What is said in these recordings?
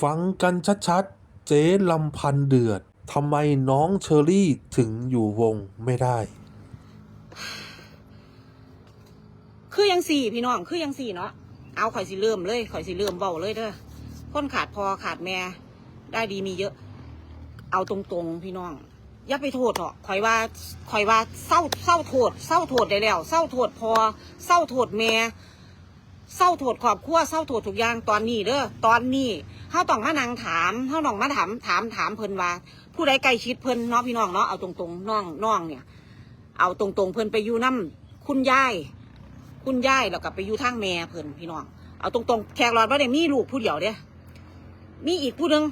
ฟังกันชัดๆ เจ๊ลำพันเดือด ทำไมน้องเชอรี่ถึงอยู่วงไม่ได้ คือยังสี่พี่น้องคือยังสี่เนาะเอาข่อยสิเริ่มเลยข่อยสิเริ่มเบาเลยเด้อคนขาดพอขาดแม่ได้ดีมีเยอะ เอาตรงๆพี่น้องอย่าไปโทษเถอะข่อยว่าข่อยว่าเศร้าเศร้าโทษเศร้าโทษได้แล้วเศร้าโทษพอเศร้าโทษแม่ เศร้าโทษครอบครัวเศร้าโทษทุกอย่างตอนนี้เด้อตอนนี้เฮาต้องมานั่งถามเฮาต้องมาถามถามถามเพิ่นว่า ผู้ใดใกล้ชิดเพิ่นเนาะพี่น้องเนาะเอาตรงๆน้องน้องเนี่ย เอาตรงๆเพิ่นไปอยู่น้ำคุณยายคุณยายแล้วก็ไปอยู่ทางแม่เพิ่นพี่น้องเอาตรงๆแขกหลอดว่าได้มีลูกผู้เดียวเด้มีอีกผู้หนึ่ง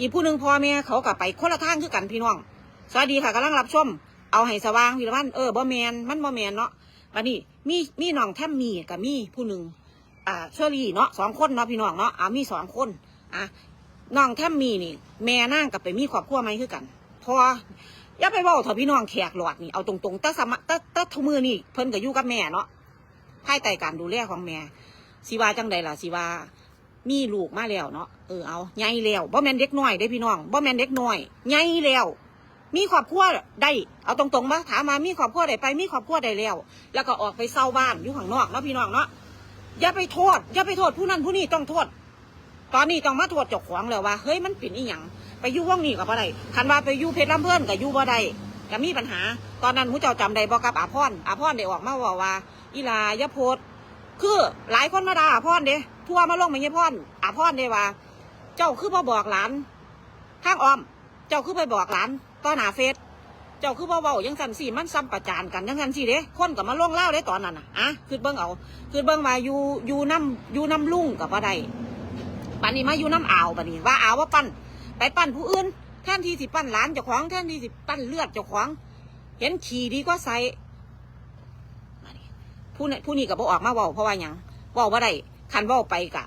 อีกผู้หนึ่งพ่อแม่เขากลับไปคนละทางคือกันพี่น้อง สวัสดีค่ะกำลังรับชม เอาให้สว่างพี่ละวันเออบ่แมนมันบ่แมนเนาะวันนี้มีมีน้องแทมมีกับมีผู้หนึ่ง อ่าเชอรี่เนาะสองคนเนาะพี่น้องเนาะอ่ามีสองคนอะน้องแทมมีนี่ แม่นั่งกับไปมีครอบครัวไหมคือกันพออย่าไปเว่าเถอะพี่น้องแขกหลอดนี่เอาตรงๆแต่สมะแต่แต่ทุมือนี่เพิ่นก็อยู่กับแม่เนาะภายใต้การดูแลของแม่สิว่าจังใดล่ะสิว่ามีลูกมาแล้วเนาะเออเอาใหญ่แล้วบ่แม่นเด็กน้อยได้พี่น้องบ่แม่นเด็กน้อยใหญ่แล้วมีครอบครัวได้ เอาตรงๆมาถามมามีครอบครัวได้ไปมีครอบครัวได้แล้ว แล้วก็ออกไปเศร้าบ้านอยู่ข้างนอกเนาะพี่น้องเนาะ อย่าไปโทษอย่าไปโทษผู้นั้นผู้นี้ต้องโทษ ตอนนี้ต้องมาโทษเจ้าของแล้วว่าเฮ้ยมันเป็นอีหยังไปยู่ว่องนี้กับบ่ได้คันว่าไปยู่เพชรลำเพิ่นกับยู่บ่ได้ก็มีปัญหา ตอนนั้นผู้เจ้าจำได้บ่กับอาพรอาพรได้ออกมาว่าว่าอีลายาโพดคือหลายคนมาด่าอาพรเด้ทั่วมาลงไม่ใช่พรอาพรเด้ว่า เจ้าคือมาบอกหลานทางออม เจ้าคือไปบอกหลานต่อหน้าเฟซ เจ้าคือบ่เว้ายังสันสี่มันซ้ำประจานกันยังสันสี่เด้คนกับมาลงเล่าได้ตอนนั้นน่ะอะคือเบิ่งเอา คือเบิ่งว่าอยู่อยู่น้ำอยู่น้ำลุ่งกับว่าใดปันนี้มาอยู่น้ำอ่าวปันนี้ว่าอ่าวว่าปั้นไปปั้นผู้อื่นแทนที่สิปั้นหลานเจ้าของแทนที่สิปั้นเลือดเจ้าของ เห็นขี่ดีก็ใส่ผู้นี้ผู้นี้กับบ่ออกมาเว้าเพราะว่ายังเว้าว่าได้คันเว้าไปกะ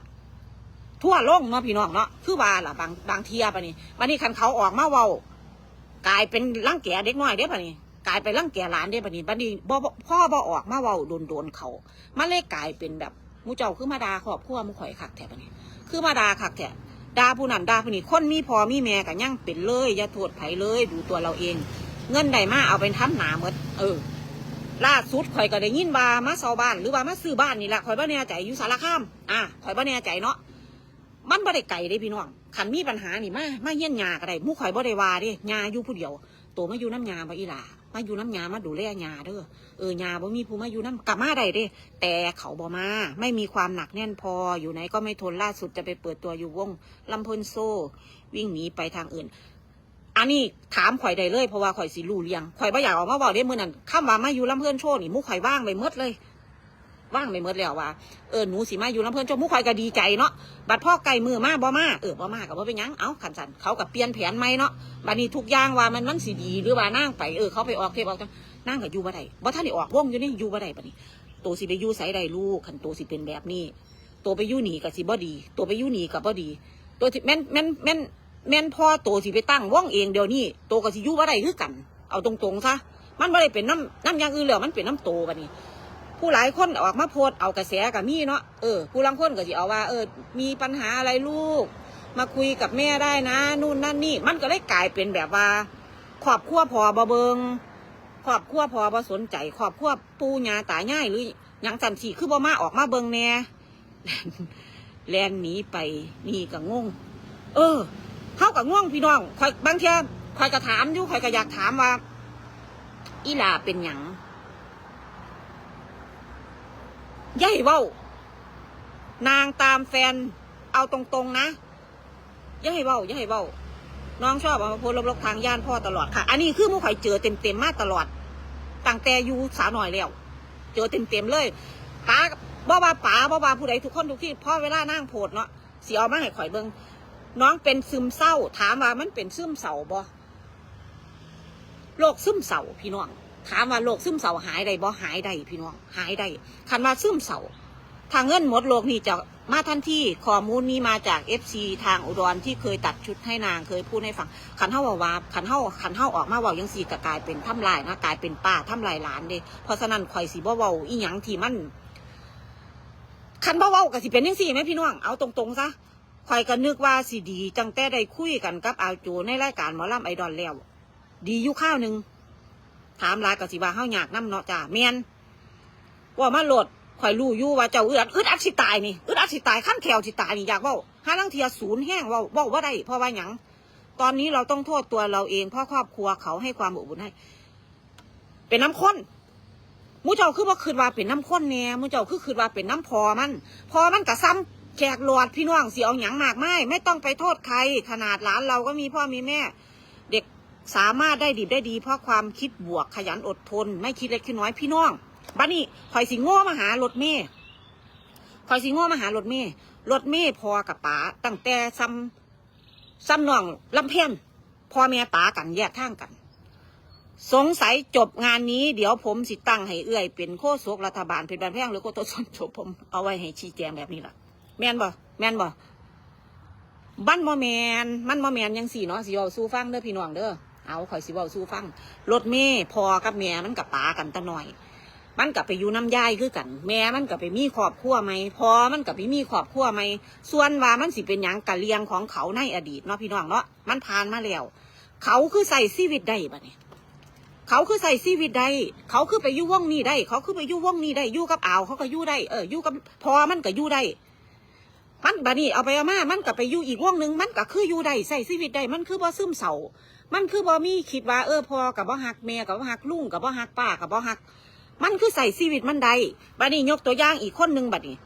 ทั่วโลงเนาะพี่น้องเนาะคือว่าล่ะบางบางเทียปะนี่วันนี้คันเขาออกมาเว้า กลายเป็นร่างแก่เด็กน้อยเด้ปะนี่กลายเป็นร่างแก่หลานเด้ปะนี่บัดนี้บ่พ่อบ่ออกมาเว้าโดนโดนเขามันเลยกลายเป็นแบบมูเจ้าคือมาดาครอบครัวมูข่อยคักแท้ปะนี่คือมาดาคักแท้ดาผู้นั้นดาผู้นี้คนมีพอมีแม่กันยังเป็นเลยอย่าโทษไผเลยดูตัวเราเอง เงินใดมาเอาไปทำหนาหมดเออล่าสุดข่อยก็ได้ยินว่ามาเซาบ้านหรือว่ามาซื้อบ้านนี่แหละข่อยบ่แน่ใจอยู่สารคามอะข่อยบ่แน่ใจเนาะ มันบ่ได้ไก่เด้พี่น้องขันมีปัญหานี่มามาเยี่ยนยาก็ได้มู่ข่อยบ่ได้ว่าเด้ยาอยู่ผู้เดียวโตมาอยู่น้ำยาบ่อีหล่ามาอยู่น้ำยามาดูแลยาเด้อเออยาบ่มีผู้มาอยู่น้ำกลับมาได้เด้แต่เขาบ่มาไม่มีความหนักแน่นพออยู่ไหนก็ไม่ทนล่าสุดจะไปเปิดตัวอยู่วงลำเพิ่นโซ วิ่งหนีไปทางอื่น อันนี้ถามข่อยได้เลยเพราะว่าข่อยสิรู้เรียงข่อยบ่อยากออกมาบอกเด้มือนั้นคำว่ามาอยู่ลำเพิ่นโชว์นี่มู่ข่อยว่างไปมดเลย ว่างไปหมดแล้วว่าเออหนูสิมาอยู่ลำเพิ่นโชว์หมู่ข่อยก็ดีใจเนาะบัดพ่อไก่มือมาบ่มาเออบ่มาก็บ่เป็นยังเอ้าขันสันเขาก็เปลี่ยนแผนใหมเนาะบัดนี้ทุกอย่างว่ามันมันสิดีหรือว่านั่งไปเออเขาไปออกเทปออกจังนั่งก็อยู่บ่ได้บ่ทันได้ออกวงอยู่นี่อยู่บ่ได้บัดนี้โตสิไปอยู่ไสใดลูกคันโตสิเป็นแบบนี้โตไปยู่หนีก็สิบ่ดีโตไปยู่หนีก็บ่ดีโตสิแม่นแม่นแม่นแม่นพ่อโตสิไปตั้งว่องเองเดี๋ยวนี้โตก็สิยู่บ่ได้คือกัน เอาตรงๆซะมันบ่ได้เป็นน้ำน้ำยางอื่นแล้วมันเป็นน้ำโตบัดนี้ ผู้หลายคนออกมาโพดเอากระแสกับมีเนาะเออผู้ลังคนก็สิเอาว่า เออ มีปัญหาอะไรลูก มาคุยกับแม่ได้นะนู่นนั่นนี่มันก็เลยกลายเป็นแบบว่าครอบครัวพอบ่เบิงครอบครัวพอบ่สนใจครอบครัวปู่ย่าตายายหรือยังจันสีคือบ่มาออกมาเบิงแน่แลนหนีไปนี่ก็งง เออเข้ากับง่วงพี่น้องคอยบางเทีคอยกระถามอยู่คอยก็อยากถามว่า อีลาเป็นหยัง ย่ยเว้านางตามแฟน เอาตรงๆนะย่ายเว้าย่ายเว้าน้องชอบเอามาโพสลบๆทางย่านพ่อตลอดค่ะ อันนี้คือมู่ข่อยเจอเต็มๆมาตลอดตั้งแต่อยู่สาวหน่อยแล้วเจอเต็มๆเลยป้าบ่ว่าป๋าบ่ว่าผู้ใดทุกคนทุกที่พ่อเวลานั่งโพดเนาะสีเอามาให้ข่อยเบิงน้องเป็นซึมเศร้า ถามว่ามันเป็นซึมเศร้าบ่โรคซึมเศร้าพี่น้อง ถามว่าโรคซึมเศร้าหายได้บ่หายได้พี่น้องหายได้คันว่าซึมเศร้าทางเงินหมดโลกนี่จะมาทันทีข้อมูลนี้มาจากเอฟซีทางอุดรที่เคยตัดชุดให้นางเคยพูดให้ฟังขันเท่าว่าว่าขันเท่าขันเท่าออกมาว่ายังสีก็กลายเป็นทำลายนะกลายเป็นป้าทำลายหลานเด้เพราะฉะนั้นข่อยสีบ่เว้าอีหยังที่มันคันบ่เว้าก็สิเป็นยังสี่ไหมพี่น้องเอาตรงๆซะคอยก็นึกว่าสิดีจังแต่ได้คุยกันกับอาโจในรายการหมอลำไอดอลแล้ว ดีอยู่ข้าวหนึ่ง ถามหลายก็สิว่าเฮาอยากน้ำเนาะจ้าแมนว่ามาโหลดข่อยรู้อยู่ว่าเจ้าอึดอัดอึดอัดสิตายนี่อึดอัดสิตายขั้นแถวสิตายนี่อยากเว่าห้าลังเทียศูนย์แห้งเว่าเว่าว่าได้เพราะว่าหยังตอนนี้เราต้องโทษตัวเราเองเพราะครอบครัวเขาให้ความอบอุ่นให้ เป็นน้ำข้นมูเจ้าคือว่าคืนว่าเป็นน้ำข้นแน่มูเจ้าคือคืนว่าเป็นน้ำพอมัน พอมันกะซ้ำแขกหลอดพี่น้องเสียเอาหยังมากไม่ไม่ต้องไปโทษใคร ขนาดหลานเราก็มีพ่อมีแม่ สามารถได้ดีได้ดี เพราะความคิดบวกขยันอดทน ไม่คิดเล็กคิดน้อยพี่น้องบ้านนี้ข่อยสิงโง่มาหารถเมย์ข่อยสิงโง่มาหารถเมย์รถเมย์พอกับป๋าตั้งแต่ซ้ำซ้ำน้องลำเพียนพ่อแม่ป๋ากันแยกทางกัน สงสัยจบงานนี้เดี๋ยวผมสิตั้งให้เอื้อยเป็นโคศกรัฐบาลเป็นบันแพงหรือโคตรสนจบผมเอาไว้ให้ชี้แจงแบบนี้ล่ะ แม่นบ่แม่นบ่บ้านมอแมนมันมอแมนยังสี่เนาะสิเว้าสู้ฟังเด้อพี่น้องเด้อ เอาข่อยสิเว้าสู้ฟังรถเมย์พอกับแม่มันกับป๋ากันตะหน่อย มันกับไปอยู่น้ำยายคือกัน แม่มันกับไปมีครอบครัวไหมพอมันกับไปมีครอบครัวไหมส่วนว่ามันสิเป็นหยังกะเลียงของเขาในอดีตเนาะพี่น้องเนาะมันผ่านมาแล้วเขาคือใส่ชีวิตได้บัดนี้เขาคือใส่ชีวิตได้เขาคือไปอยู่วงนี้ได้ เขาคือไปอยู่วงนี้ได้อยู่กับอ่าวเขาก็อยู่ได้เอออยู่กับพอมันก็อยู่ได้มันบานี่เอาไปเอามา มันก็ไปอยู่อีกวงหนึ่งมันก็คืออยู่ได้ใส่ชีวิตได้ มันคือบ่ซึมเศร้า มันคือบ่มีคิดว่าเออพอกับบ่หักแม่กับบ่หักลุงกับบ่หักป้ากับบ่หัก มันคือใส่ชีวิตมันได้บานี่ยกตัวอย่างอีกคนหนึ่งบัดนี้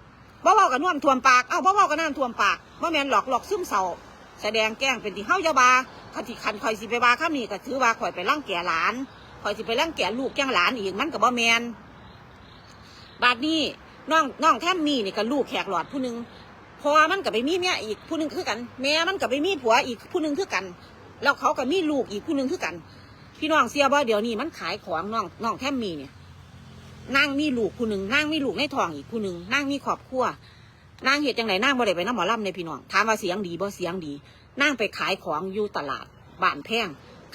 บ่เว้ากับน่วมท่วมปากเอ้าบ่เว้ากับน้ำท่วมปากบ่แม่นหลอกหลอกซึมเศร้าแสดงแกล้งเป็นที่เฮาจะบาคันที่คันคอยสิไปบาข้ามีก็ถือว่าข่อยไปร่างแก่หลานคอยสิไปร่างแก่ลูกแก่หลานอีกมันกับบ่แมนบาดนี้น้องน้องแท่มมีนี่ก็ลูกแขกหลอดผู้หนึ่งพอมันกับไปมีเมียอีกผู้หนึ่งคือกัน แม่มันกับไปมีผัวอีกผู้หนึ่งคือกัน แล้วเขาก็มีลูกอีกผู้หนึ่งคือกัน พี่น้องเสียบ่เดี๋ยวนี้มันขายของน้องน้องแทมมีเนี่ยนางมีลูกผู้หนึ่งนางมีลูกในท้องอีกผู้หนึ่งนางมีครอบครัวนางเหตุจังไหนนางบ่ได้ไปน้ำหมอลำในพี่น้องถามว่าเสียงดีบ่เสียงดีนางไปขายของอยู่ตลาดบ้านแพง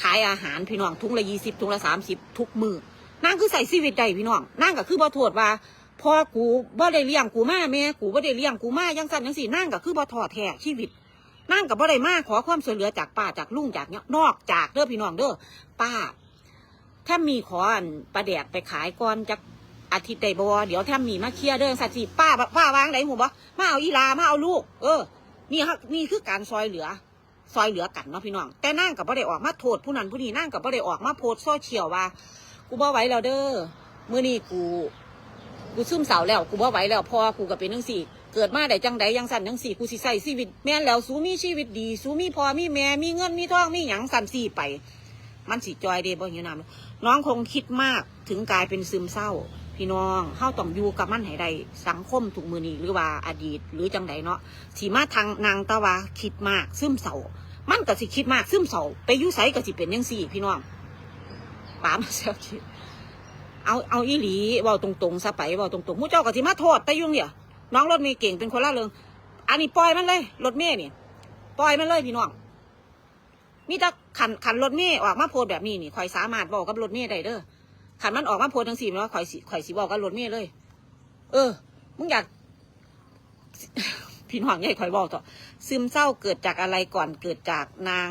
ขายอาหารพี่น้องถุงละยี่สิบถุงละสามสิบทุกมือนั่งคือใส่ชีวิตได้พี่น้องนั่งก็คือบ่โทษว่าพ่อกูบ่ได้เลี้ยงกูมาแม่กูบ่ได้เลี้ยงกูมายังสั่นยังสี่นั่งก็คือบ่ทอดแท้ชีวิต นั่งกับบ่ได้มาขอความช่วยเหลือจากป้าจากลุงจากเนี้ยนอกจากเด้อพี่น้องเด้อป้า ถ้ามีขออันปลาแดกไปขายก่อนจากอาทิตย์ใดบ่เดี๋ยวถ้ามีมาเคลียร์เด้อสัตว์สิป้าป้าวางไหนหูบ่มาเอาอีลามาเอาลูก เออ นี่ฮะนี่คือการซอยเหลือ ซอยเหลือกันเนาะพี่น้อง แต่นั่งกับบ่ได้ออกมาโทษผู้นั้นผู้นี้นั่งกับบ่ได้ออกมาโพสโซเชียลว่า กูบ่ไหวแล้วเด้อมื้อนี้กู กูซึมเศร้าแล้วกูบ่ไหวแล้วพอกูก็เป็นจังซี่ เกิดมาได้จังใดยังสั่นจังสี่กูสิใส่ชีวิตแม่นแล้วสูมีชีวิตดีสูมีพอมีแม่มีเงินมีทองมีหยังสั่นสี่ไป มันสิจอยเดบ่อยู่นำน้องคงคิดมากถึงกลายเป็นซึมเศร้า พี่น้องเฮาต้องอยู่กับมันให้ได้สังคมทุกมือนีหรือว่าอดีต หรือจังใดเนาะสิมาทางนางตะวาคิดมากซึมเศร้ามันก็สิคิดมากซึมเศร้าไปยู่ไสก็สิเป็นยังสี่ พี่น้องป๋ามาเซลคิด เอาเอาอีหลีเว้าตรงๆซะไปเว้าตรงๆผู้เจ้าก็สิมาโทษแต่ยุ่งเนี่ยน้องรถเมย์เก่งเป็นคนละเริงอันนี้ปล่อยมันเลยรถเมย์นี่ปล่อยมันเลยพี่น้องมีแต่ขันขันรถเมย์ออกมาโพดแบบนี้นี่ข่อยสามารถบอกกับรถเมย์ได้เด้อขันมันออกมาโพดทั้งสี่แล้วข่อยสิข่อยสิบอกกับรถเมย์เลย เออมึงอยากพี่น้องใหญ่ข่อยบอกต่อซึมเศร้าเกิดจากอะไรก่อนเกิดจากนาง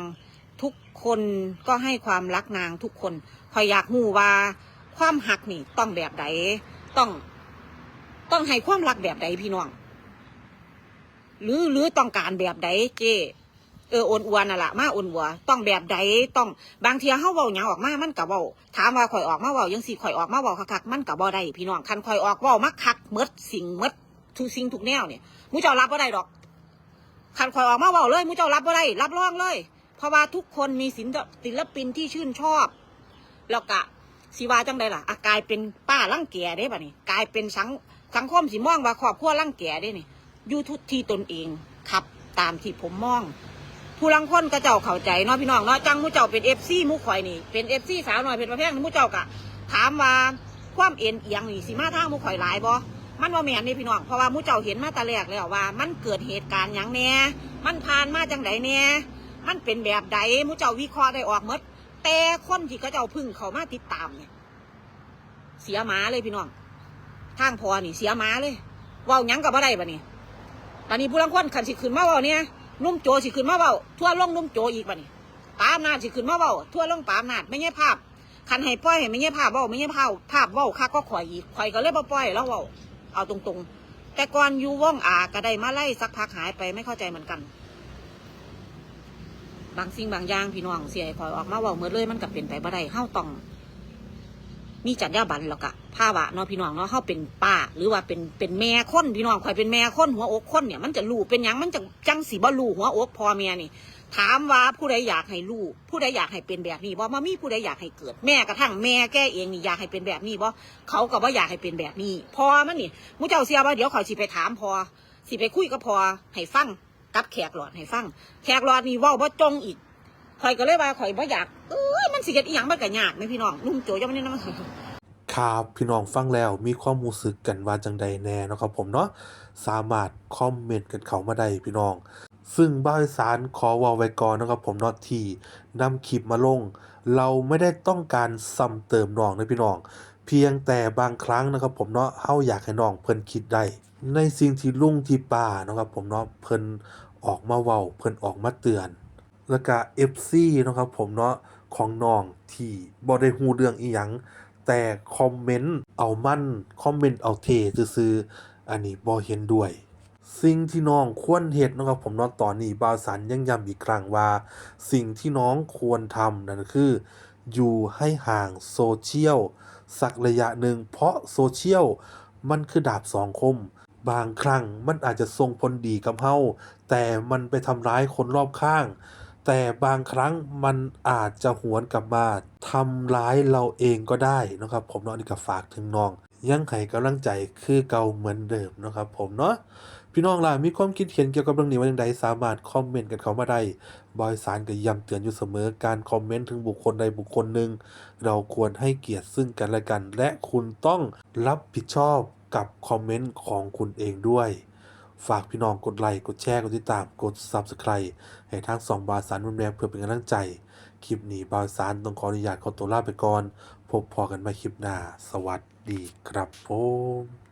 ทุกคนก็ให้ความรักนางทุกคนข่อยอยากหูว่า ความหักนี่ต้องแบบใดต้อง ต้องให้ความรักแบบใดพี่น้อง หรือหรือต้องการแบบใดเจเออโอนอวนน่ะละมาโอนวัวต้องแบบใดต้องบางเทีเฮาเว้าหยังออกมามันก็เว้าถามว่าข่อยออกมาเว้ายังสิข่อยออกมาเว้าคักๆมันก็บ่ได้พี่น้องคันข่อยออกเว้ามักคักเมดสิ่งเมดทุกสิ่งทุกแนวเนี่ยมูเจ้ารับบ่ได้ดอกคันข่อยออกมาเว้าเลยมูเจ้ารับบ่ได้รับรองเลย เพราะว่าทุกคนมีศิลศิลปินที่ชื่นชอบ แล้วก็ สิว่าจังใดล่ะอากายเป็นป้าลังแกเด้บัดนี้กลายเป็นสังสังคมสิมองว่าครอบครัวลังแกเด้นี่อยู่ทุกที่ตนเองครับตามที่ผมมอง ผู้ลังคนก็เจ้าเข้าใจเนาะพี่น้องเนาะจังมูเจ้าเป็นเอฟซีมูข่อยนี่เป็นเอฟซีสาวหน่อยเป็นประเภทมูเจ้ากะถามว่าความเอ็นเอียงนี่สิมาทางมูข่อยหลายบ่มันว่าแมนนี่พี่น้องเพราะว่ามูเจ้าเห็นมาตะแรกแล้วว่า มันเกิดเหตุการณ์อย่างแน่มันผ่านมาจังไดแน่มันเป็นแบบใดมูเจ้าวิเคราะห์ได้ออกหมด แต่คนที่เขาเจ้าพึ่งเขามาติดตามเนี่ย เสียหมาเลยพี่น้องทางพอนี่เสียหมาเลยว้าหยังกับบ่ได้บัดนี้บัดนี้ผู้ลังคนขันสิขึ้นมาเว้าเนี่ยนุ่มโจสิขึ้นมาเว้าทั่วล่องนุ่มโจอีกบัดนี้ปาอำนาจสิขึ้นมาเว้าทั่วล่องปาอำนาจไม่ใช่ภาพคันให้ปล่อยให้ไม่ใช่ภาพว้าไม่ใช่ภาพภาพว้าคักก็ข่อยอีกข่อยก็เลยบ่ปล่อยแล้วว้าเอาตรงๆ แต่ก่อนอยู่ว่องอาก็ได้มาไล่สักพักหายไปไม่เข้าใจเหมือนกัน บางสิ่งบางอย่างพี่น้องเสียให้ข่อยออกมาเว้าเมื่อเลยมันก็เป็นไปบ่ได้เฮาต้องมีจัญญาบันแล้วกะภาวะเนาะพี่น้องเนาะเฮาเป็นป้า หรือว่าเป็นเป็นแม่คนพี่น้องข่อยเป็นแม่คนหัวอกคนเนี่ยมันจะรู้เป็นยังมันจะจังสิบ่รู้หัวอกพ่อแม่นี่ ถามว่าผู้ใดอยากให้ลูกผู้ใดอยากให้เป็นแบบนี้บ่มามีผู้ใดอยากให้เกิด แม่กระทั่งแม่แกเองนี่อยากให้เป็นแบบนี้บ่เขาก็บ่อยากให้เป็นแบบนี้พอมันนี่มูเจ้าเสียว่าเดี๋ยวขอยสิไปถามพอสิไปคุยกับพอให้ฟัง กับแขกหลอดให้ฟัง แขกหลอดนี่ว้าบ่จงอีกข่อยก็เลยว่าข่อยบ่อยากเอ้ยมันสิเฮ็ดอีหยังมันก็ยากไหมพี่น้องนุ่มโจยังไม่ได้นำครับพี่น้องฟังแล้วมีความรู้สึกกันว่าจังใดแน่นะครับผมเนาะสามารถคอมเมนต์กันเข้ามาได้พี่น้อง ซึ่งบ้าสารขอวาไว้ก่อนนะครับผมเนาะที่นำคลิปมาลง เราไม่ได้ต้องการซ้ำเติมน้องนะพี่น้อง เพียงแต่บางครั้งนะครับผมเนาะเฮาอยากให้น้องเพิ่นคิดได้ ในสิ่งที่ลุงที่ป้านะครับผมเนาะเพิ่นออกมาเว้าเพิ่นออกมาเตือน แล้วก็ FC นะครับผมเนาะของน้องที่บ่ได้ฮู้เรื่องอีหยังแต่คอมเมนต์เอามั่นคอมเมนต์เอาเทซื่อๆอันนี้บ่เห็นด้วย สิ่งที่น้องควรเฮ็ดนะครับผมเนาะตอนนี้บาวสันยังย้ำอีกครั้งว่า สิ่งที่น้องควรทำนั่นคือ อยู่ให้ห่างโซเชียล สักระยะหนึ่ง เพราะโซเชียลมันคือดาบสองคม บางครั้งมันอาจจะส่งผลดีกับเฮาแต่มันไปทำร้ายคนรอบข้าง แต่บางครั้งมันอาจจะหวนกลับมาทำร้ายเราเองก็ได้นะครับ ผมเนาะนี่ก็ฝากถึงน้อง ยังให้กำลังใจคือเก่าเหมือนเดิมนะครับ ผมเนาะพี่น้องล่ะมีความคิดเห็นเกี่ยวกับเรื่องนี้ว่าอย่างไรสามารถคอมเมนต์กันเข้ามาได้ บอยสารก็ย้ำเตือนอยู่เสมอการคอมเมนต์ถึงบุคคลใดบุคคลหนึ่ง เราควรให้เกียรติซึ่งกันและกัน และคุณต้องรับผิดชอบกับคอมเมนต์ของคุณเองด้วย ฝากพี่น้องกดไลค์กดแชร์กดติดตามกด Subscribe ให้ทั้งสองบาสารรุนแรงเพื่อเป็นกำลังใจ คลิปนี้บาสารต้องขออนุญาตขอตัวลาไปก่อน พบพอกันใหม่คลิปหน้า สวัสดีครับผม